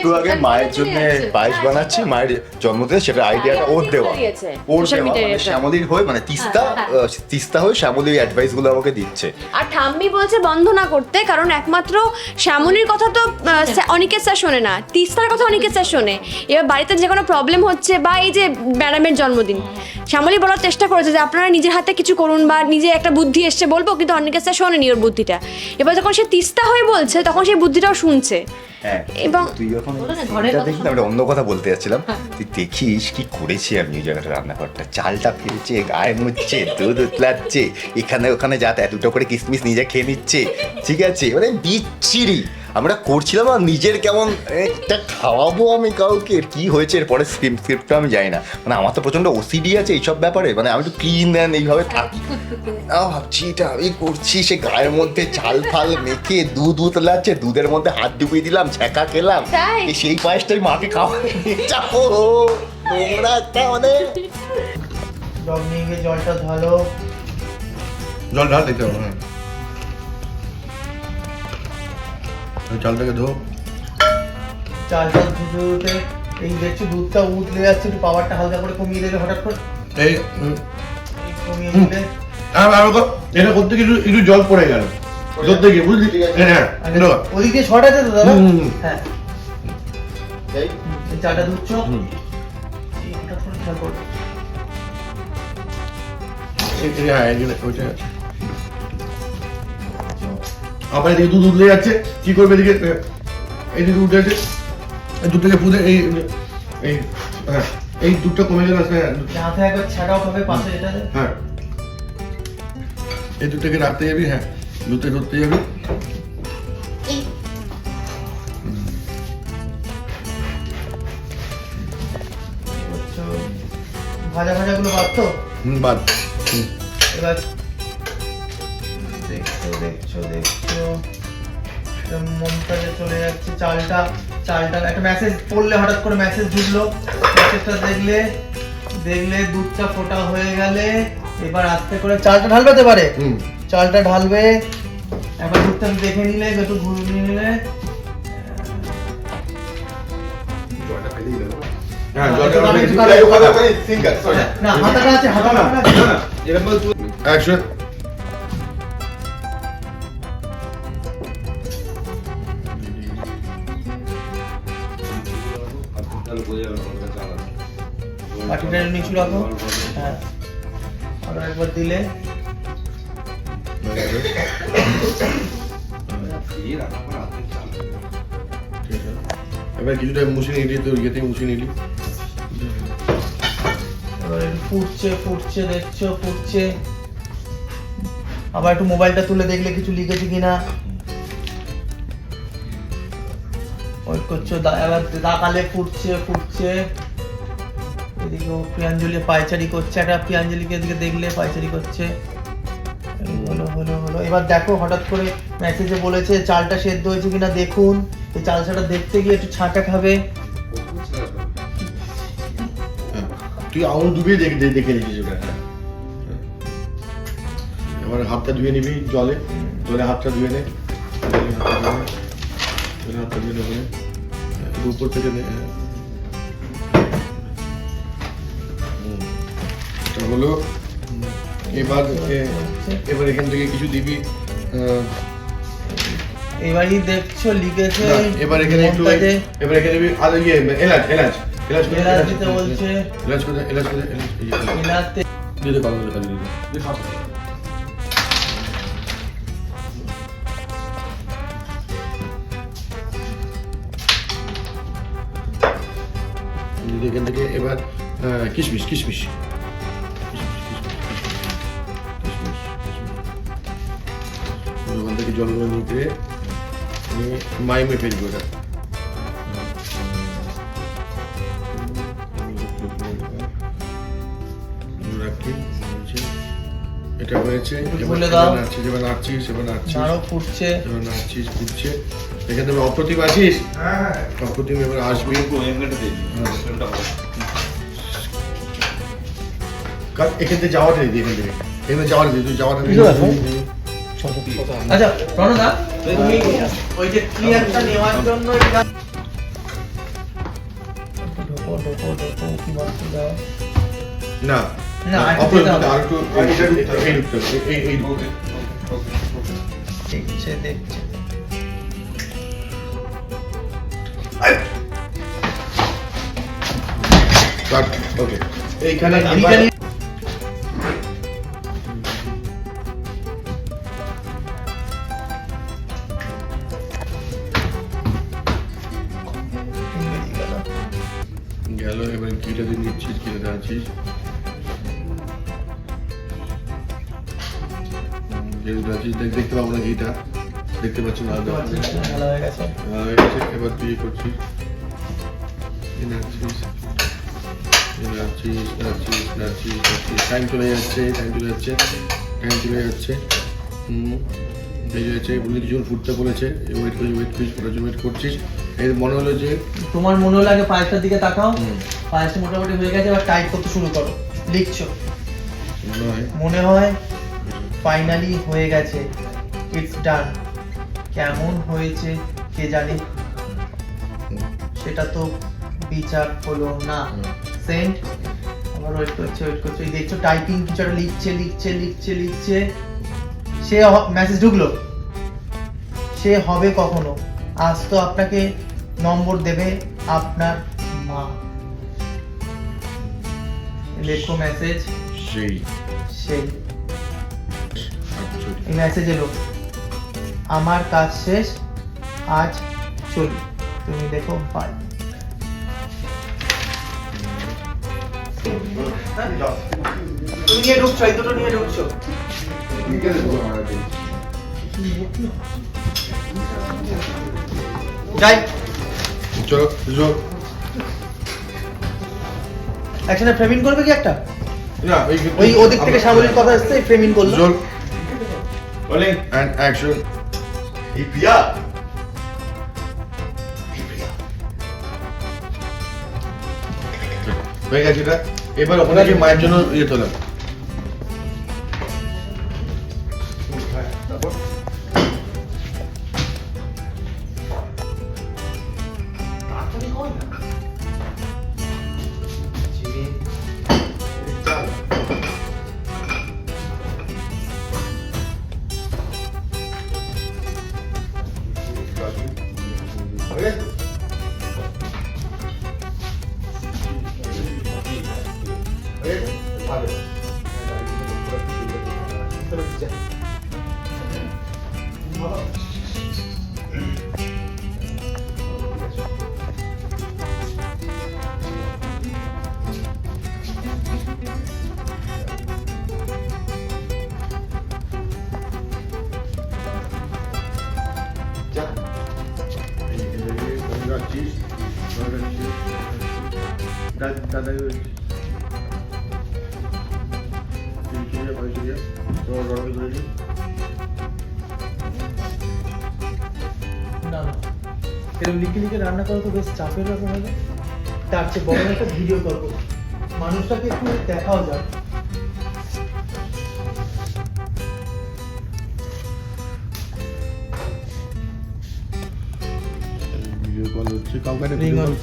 একটু আগে মায়ের জন্য পায়েস বানাচ্ছি মায়ের জন্মদিনে সেটা আইডিয়াটা ওর দেওয়া। ওর দেওয়া মানে শ্যামলির হয়ে মানে তিস্তা তিস্তা হয়ে শ্যামলি অ্যাডভাইসগুলো আমাকে দিচ্ছে। আর ঠাম্মি বলছে বন্ধ না করতে কারণ একমাত্র শ্যামলির কথা তো স্যা- স্যার শোনে না তিস্তার কথা অনেকের স্যার শোনে। এবার বাড়িতে যে কোনো প্রবলেম হচ্ছে বা এই যে ম্যাডামের জন্মদিন শ্যামলি বলার চেষ্টা করেছে যে আপনারা নিজের হাতে কিছু করুন বা নিজে একটা বুদ্ধি এসছে বলব কিন্তু অনিকেত স্যার শোনেনি ওর বুদ্ধিটা। এবার যখন সে তিস্তা হয়ে বলছে তখন সেই বুদ্ধিটাও শুনছে। হ্যাঁ। এবং তুই যখন এটা কথা দেখি না, আমি অন্য কথা বলতে যাচ্ছিলাম। তুই দেখিস কি করেছি আমি ওই জায়গাটা রান্নাঘরটা। চালটা ফেলছে গায়ে মুচ্ছে দুধ উতলাচ্ছে এখানে ওখানে যাতে দুটো করে কিসমিস নিজে খেয়ে নিচ্ছে। ঠিক আছে মানে বিচ্ছিরি। আমরা করছিলাম আর নিজের কেমন একটা খাওয়াবো আমি কাউকে? কি হয়েছে? এরপরে স্ক্রিপ্ট স্ক্রিপ্টটা আমি জানি না। মানে আমার তো প্রচণ্ড ওসিডি আছে এইসব ব্যাপারে। মানে আমি তো ক্লিন দেন এইভাবে থাকি। আহ, ভাবছি এটা আমি করছি সে গায়ের মধ্যে চাল ফাল মেখে দুধ উতলাচ্ছে দুধের মধ্যে হাত ডুবিয়ে দিলাম ছ্যাঁকা খেলাম। সেই পায়েসটাই মাকে যাব। নোংরা একটা মানে। জগ নিয়ে গিয়ে জলটা ধলো জল ঢাল দিতে হবে ওই চালটাকে ধো। চালটা ধুতে ধুতে এই দেখছি দুধটা উতলে যাচ্ছে একটু পাওয়ারটা হালকা করে কমিয়ে দেবে হঠাৎ করে। এই কমিয়ে দিলে। আর এটা করতে গিয়ে একটু- জল পড়ে গেল। ধরতে গিয়ে বুঝলি? হ্যাঁ হ্যাঁ। ওদিক দিয়ে শর্ট আছে তো দাদা। হ্যাঁ। এই। চালটা ধুচ্ছ। খেয়াল করবে। হ্যাঁ ওইটা। আছে। আবার এদিকে দুধ উঠলে যাচ্ছে কি করবে এদিকে? এদিকে উঠে যাচ্ছে এই দুধটাকে পুঁতে এই এই হ্যাঁ এই দুধটা কমে গেল হ্যাঁ দুধ- এই হাতে একবার ছাড়াও হবে পাশে হ্যাঁ। এই দুধটাকে রাখতে যাবি হ্যাঁ দুধটা ধরতে যাবি। ভাজা ভাজা গুলো বাদ তো? হুম বাদ। হুম। এবার দেখছ দেখছ মমতাজে চলে যাচ্ছে চালটা চালটা একটা মেসেজ পড়লে হঠাৎ করে মেসেজ ঢুকলো মেসেজটা দেখলে দেখলে দুধটা ফোটা হয়ে গেলে এবার আস্তে করে চালটা ঢালবে তো পারে চালটা ঢালবে একবার দুধটা দেখে নিলে একটু ঘুরিয়ে নিলে হ্যাঁ জলটা জলটা অনেক বাটিটা নিচু রাখো হ্যাঁ আরও একবার দিলে। এবার কিছুটা মুছে নিলি তোর ইয়েতে মুছে নিলি এবার একটু ফুটছে ফুটছে দেখছ ফুটছে। আবার একটু মোবাইলটা তুলে দেখলে কিছু লিখেছে কিনা? ওই করছ এবার দাকালে ফুটছে ফুটছে। এদিকে ও পায়চারি করছে, একটা প্রিয়াঞ্জলিকে এদিকে দেখলে পায়চারি করছে। হলো হলো হলো। এবার দেখো, হঠাৎ করে মেসেজে বলেছে, চালটা সেদ্ধ হয়েছে কিনা দেখুন। এই চাল ছাটা দেখতে গিয়ে একটু ছাঁটা খাবে। তুই আঙুল ডুবিয়ে দেখে, দেখে- নিচ্ছিস ওটা। এবার হাতটা ধুয়ে নিবি জলে। জলে হাতটা ধুয়ে নে। নে। ধুয়ে নেবে একটু উপর থেকে নে। এটা হলো এবার এবার এখান থেকে কিছু দিবি এবারই দেখছ লিখেছে এবার এখানে একটু এবার এখানে আদা ইয়ে এলাচ এলাচ এলাচ এলাচ দিতে বলছে। এলাচ করে এলাচ করে এলাচ এই যে, এলাতে দিয়ে দে এখান থেকে এবার কিশমিশ, কিশমিশ। ওখান থেকে জলগুলো নিয়ে নিয়ে মাইমে ফেলব এটা এটা হয়েছে একটু এবার খুলে দাও। এবার নাড়ছিস এবার নাড়ছিস এবার নাড়ছিস নাড়ো ফুটছে। এবার নাড়ছিস ঘুরছে এখানে তুমি অপ্রতিম আছিস? অপ্রতিম এবার আসবি। কারণ এখান থেকে যাওয়াটা দিদি এখান থেকে। এখানে যাওয়াটা দিদি তুই যাওয়াটা দিদি আচ্ছা প্রণদা তুমি ওই যে ক্লিয়ারটা নেওয়ার জন্য না। না, আরেকটু এই। দেখছে দেখছে. এইখানে গেল। এবার ঘিটা দিয়ে নিচ্ছিস ঘিটা আছিস ঘিটা আছিস দেখতে পাবো না ঘিটা দেখতে পাচ্ছি না এবার টাইম চলে যাচ্ছে টাইম চলে যাচ্ছে টাইম চলে যাচ্ছে। কিছুক্ষণ ফুটতে বলেছে। ওয়েট করিস ওয়েট করিস করার জন্য ওয়েট করছিস এর মনে হলো যে তোমার মনে হলো আগে পায়েসটার দিকে তাকাও। পায়েসটা মোটামুটি হয়ে গেছে এবার টাইট করতে শুরু করো। লিখছো। মনে হয়। মনে হয় ফাইনালি হয়ে গেছে। ইটস ডান কেমন হয়েছে কে জানে? সেটা তো বিচার হলো না। সেন্ট আবার ওয়েট করছে ওয়েট করছে। এই দেখছ টাইপিং কিছু লিখছে লিখছে লিখছে লিখছে। সে মেসেজ ঢুকলো। সে হবে কখনো? আজ তো আপনাকে নম্বর দেবে আপনার মা। লেখো মেসেজ সেই সেই মেসেজ এলো। আমার কাজ শেষ আজ চলি। তুমি দেখো বাই তুমি নিয়ে ঢুকছো এই দুটো নিয়ে ঢুকছো। যাই। চলো চলো একসাথে ফ্রেমিং করবে কি একটা? ওই ওদিক থেকে সামরিক কথা আসছে ফ্রেমিং করল। জোর and action. অ্যাকশন প্রিয়া হয়ে গেছে এটা এবার ওখানে গিয়ে মায়ের জন্য ইয়ে তোলাম দাদা না না। এরকম লিখে লিখে রান্না করা তো বেশ চাপের ব্যাপার হবে। তার চেয়ে বড় একটা ভিডিও করব। মানুষটাকে একটু দেখাও যায় ভিডিও কল হচ্ছে কাউকে Ring on.